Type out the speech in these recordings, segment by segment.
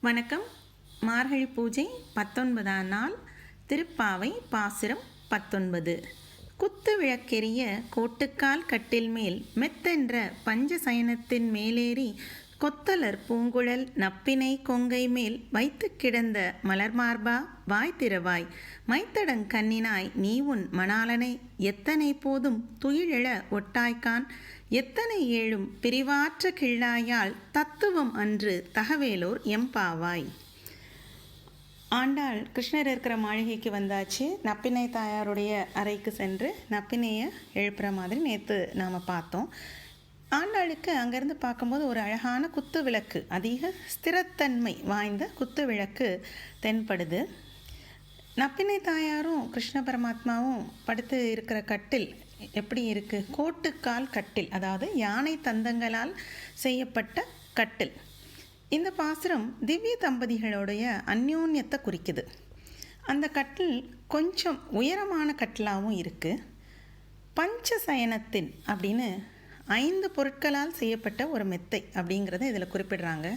வணக்கம். மார்கழி பூஜை பத்தொன்பதாம் நாள் திருப்பாவை பாசுரம் பத்தொன்பது. குத்து விளக்கெரிய கோட்டுக்கால் கட்டில் மேல் மெத்தென்ற பஞ்ச சயனத்தின் மேலேறி கொத்தலர் பூங்குழல் நப்பினை கொங்கை மேல் வைத்து கிடந்த மலர்மார்பா வாய் திறவாய். மைத்தடங் கண்ணினாய் நீ உன் மணாலனை எத்தனை போதும் துயிலெழ ஒட்டாய்க்கான். எத்தனை ஏழும் பிரிவாற்ற கிள்ளாயால் தத்துவம் அன்று தகவேலோர் எம்பாவாய் ஆண்டாள் கிருஷ்ணர் இருக்கிற மாளிகைக்கு வந்தாச்சு. நப்பினை தாயாருடைய அறைக்கு சென்று நப்பினையை எழுப்புற மாதிரி நேற்று நாம் பார்த்தோம். ஆண்டாளுக்கு அங்கேருந்து பார்க்கும்போது ஒரு அழகான குத்து விளக்கு அதிக ஸ்திரத்தன்மை வாய்ந்த குத்து விளக்கு தென்படுது. நப்பினை தாயாரும் கிருஷ்ண பரமாத்மாவும் படுத்து இருக்கிற கட்டில் எப்படி இருக்குது கோட்டுக்கால் கட்டில் அதாவது யானை தந்தங்களால் செய்யப்பட்ட கட்டில். இந்த பாசுரம் திவ்ய தம்பதிகளுடைய அந்யோன்யத்தை குறிக்குது. அந்த கட்டில் கொஞ்சம் உயரமான கட்டிலாகவும் இருக்குது பஞ்சசயனத்தின் அப்படின்னு ஐந்து பொருட்களால் செய்யப்பட்ட ஒரு மெத்தை அப்படிங்கிறத இதில் குறிப்பிடுறாங்க.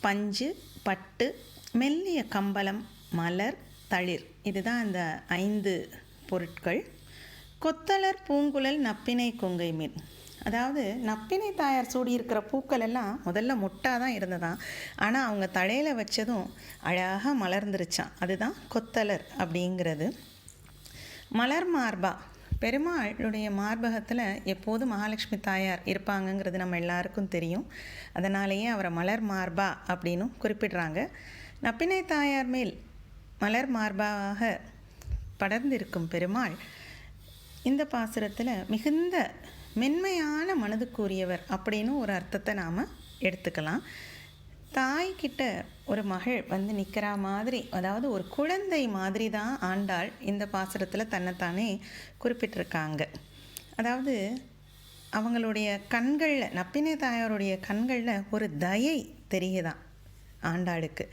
பஞ்சு பட்டு மெல்லிய கம்பளம் மலர் தளிர். இதுதான் அந்த ஐந்து பொருட்கள். கொத்தலர் பூங்குழல் நப்பினை கொங்கை மீன். அதாவது நப்பினை தாயார் சூடியிருக்கிற பூக்கள் எல்லாம் முதல்ல மொட்டாக தான் இருந்ததாம். ஆனால் அவங்க தலையில் வச்சதும் அழகாக மலர்ந்துருச்சான் அதுதான் கொத்தலர் அப்படிங்கிறது. மலர் மார்பா. பெருமாளுடைய மார்பகத்தில் எப்போதும் மகாலட்சுமி தாயார் இருப்பாங்கங்கிறது நம்ம எல்லாருக்கும் தெரியும். அதனாலேயே அவரை மலர் மார்பா அப்படின்னும் குறிப்பிடுறாங்க. நப்பினை தாயார் மேல் மலர் மார்பாக படர்ந்திருக்கும் பெருமாள் இந்த பாசுரத்தில் மிகுந்த மென்மையான மனதுக்குரியவர் அப்படின்னு ஒரு அர்த்தத்தை நாம் எடுத்துக்கலாம். தாய்கிட்ட ஒரு மகள் வந்து நிற்கிற மாதிரி அதாவது ஒரு குழந்தை மாதிரி தான் ஆண்டாள் இந்த பாசுரத்தில் தன்னைத்தானே குறிப்பிட்டிருக்காங்க. அதாவது அவங்களுடைய கண்களில் நப்பினை தாயாருடைய கண்களில் ஒரு தயை தெரியுதான் ஆண்டாளுக்கு.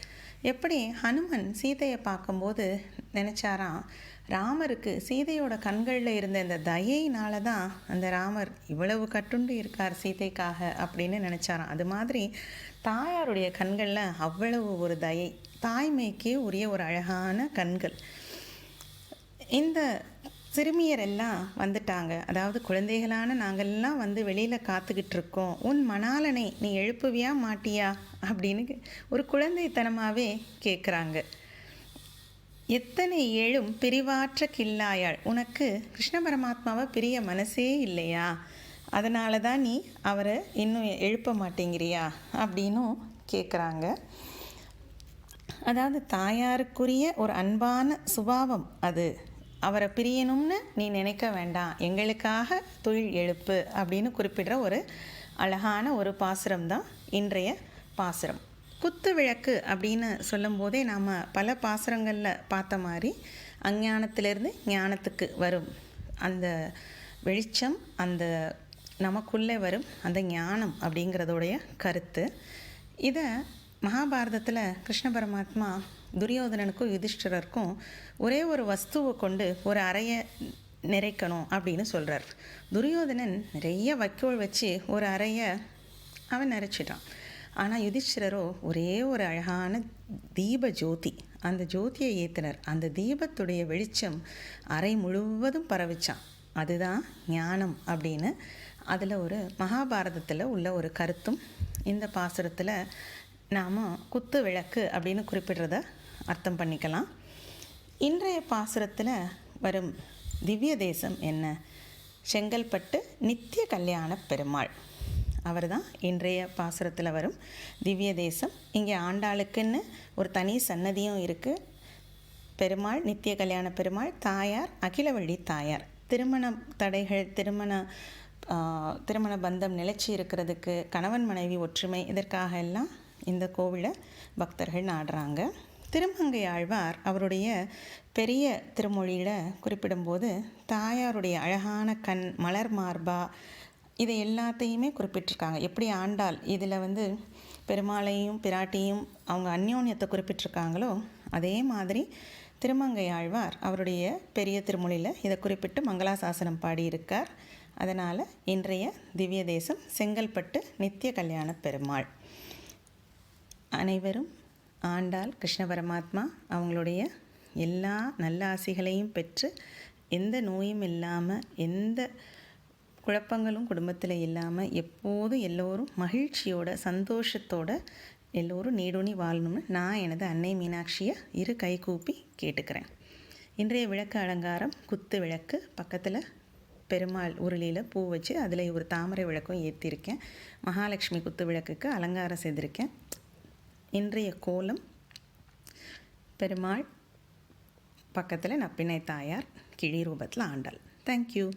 எப்படி? ஹனுமன் சீதையை பார்க்கும்போது நினச்சாராம் ராமருக்கு சீதையோட கண்களில் இருந்த இந்த தயையினால தான் அந்த ராமர் இவ்வளவு கட்டுண்டு இருக்கார் சீதைக்காக அப்படின்னு நினச்சாராம். அது மாதிரி தாயாருடைய கண்களில் அவ்வளவு ஒரு தயை தாய்மைக்கே உரிய ஒரு அழகான கண்கள். இந்த சிறுமியர் எல்லாம் வந்துட்டாங்க. அதாவது குழந்தைகளான நாங்கள்லாம் வந்து வெளியில் காத்துக்கிட்டு இருக்கோம். உன் மணாலனை நீ எழுப்புவியா மாட்டியா அப்படின்னு ஒரு குழந்தைத்தனமாகவே கேட்குறாங்க எத்தனை ஏழும் பிரிவாற்ற கில்லாயாள் உனக்கு கிருஷ்ண பரமாத்மாவை பிரிய மனசே இல்லையா? அதனால தான் நீ அவரை இன்னும் எழுப்ப மாட்டேங்கிறியா? அப்படின்னும் கேட்குறாங்க அதாவது தாயாருக்குரிய ஒரு அன்பான சுபாவம் அது. அவரை பிரியணும்னு நீ நினைக்க வேண்டாம். எங்களுக்காக தொழில் எழுப்பு அப்படின்னு குறிப்பிடுற ஒரு அழகான ஒரு பாசுரம் தான் இன்றைய பாசுரம். குத்து விளக்கு அப்படின்னு சொல்லும்போதே நாம் பல பாசுரங்களில் பார்த்த மாதிரி அஞ்ஞானத்திலிருந்து ஞானத்துக்கு வரும். அந்த வெளிச்சம் அந்த நமக்குள்ளே வரும். அந்த ஞானம் அப்படிங்கிறதோடைய கருத்து. இதை மகாபாரதத்தில் கிருஷ்ண பரமாத்மா துரியோதனனுக்கும் யுதிஷ்டரருக்கும் ஒரே ஒரு வஸ்துவை கொண்டு ஒரு அறையை நிறைக்கணும் அப்படின்னு சொல்கிறார் துரியோதனன் நிறைய வைக்கோல் வச்சு ஒரு அறையை அவன் நிறைச்சிட்டான். ஆனால் யுதிஷ்டிரரோ ஒரே ஒரு அழகான தீப ஜோதி. அந்த ஜோதியை ஏற்றினர் அந்த தீபத்துடைய வெளிச்சம் அறை முழுவதும் பரவிச்சான். அதுதான் ஞானம் அப்படின்னு அதில் ஒரு மகாபாரதத்தில் உள்ள ஒரு கருத்தும் இந்த பாசுரத்தில் நாம் குத்து விளக்கு அப்படின்னு குறிப்பிடுறத அர்த்தம் பண்ணிக்கலாம். இன்றைய பாசுரத்தில் வரும் திவ்ய தேசம் என்ன? செங்கல்பட்டு நித்திய கல்யாண பெருமாள். அவர் தான் இன்றைய பாசுரத்தில் வரும். திவ்ய தேசம். இங்கே ஆண்டாளுக்குன்னு ஒரு தனி சன்னதியும் இருக்குது பெருமாள் நித்திய கல்யாண பெருமாள் தாயார் அகிலவள்ளி தாயார். திருமண தடைகள் திருமண திருமண பந்தம் நிலைச்சி இருக்கிறதுக்கு கணவன் மனைவி ஒற்றுமை இதற்காக எல்லாம் இந்த கோவிலை பக்தர்கள் நாடுறாங்க. திருமங்கை ஆழ்வார் அவருடைய பெரிய திருமொழியில் குறிப்பிடும்போது தாயாருடைய அழகான கண் மலர் மார்பா இதை எல்லாத்தையுமே குறிப்பிட்டிருக்காங்க. எப்படி ஆண்டாள் இதில் வந்து பெருமாளையும் பிராட்டியும் அவங்க அந்யோன்யத்தை குறிப்பிட்டிருக்காங்களோ அதே மாதிரி திருமங்கை ஆழ்வார் அவருடைய பெரிய திருமொழியில் இதை குறிப்பிட்டு மங்களாசாசனம் பாடியிருக்கார். அதனால் இன்றைய திவ்ய தேசம் செங்கல்பட்டு நித்திய கல்யாண பெருமாள். அனைவரும் ஆண்டாள் கிருஷ்ண பரமாத்மா அவங்களுடைய எல்லா நல்ல ஆசைகளையும் பெற்று எந்த நோயும் இல்லாமல் எந்த குழப்பங்களும் குடும்பத்தில் இல்லாமல் எப்போதும் எல்லோரும் மகிழ்ச்சியோட சந்தோஷத்தோட எல்லோரும் நீடுணி வாழணும்னு நான் எனது அன்னை மீனாட்சியை இரு கை கூப்பி கேட்டுக்கிறேன். இன்றைய விளக்கு அலங்காரம் குத்து விளக்கு. பக்கத்தில் பெருமாள் உருளியில் பூ வச்சு அதில் ஒரு தாமரை விளக்கும் ஏற்றிருக்கேன் மகாலட்சுமி குத்து விளக்குக்கு அலங்காரம் செய்திருக்கேன். இன்றைய கோலம் பெருமாள் பக்கத்தில் நப்பினை தாயார் கிளி ரூபத்தில் ஆண்டாள். தேங்க்யூ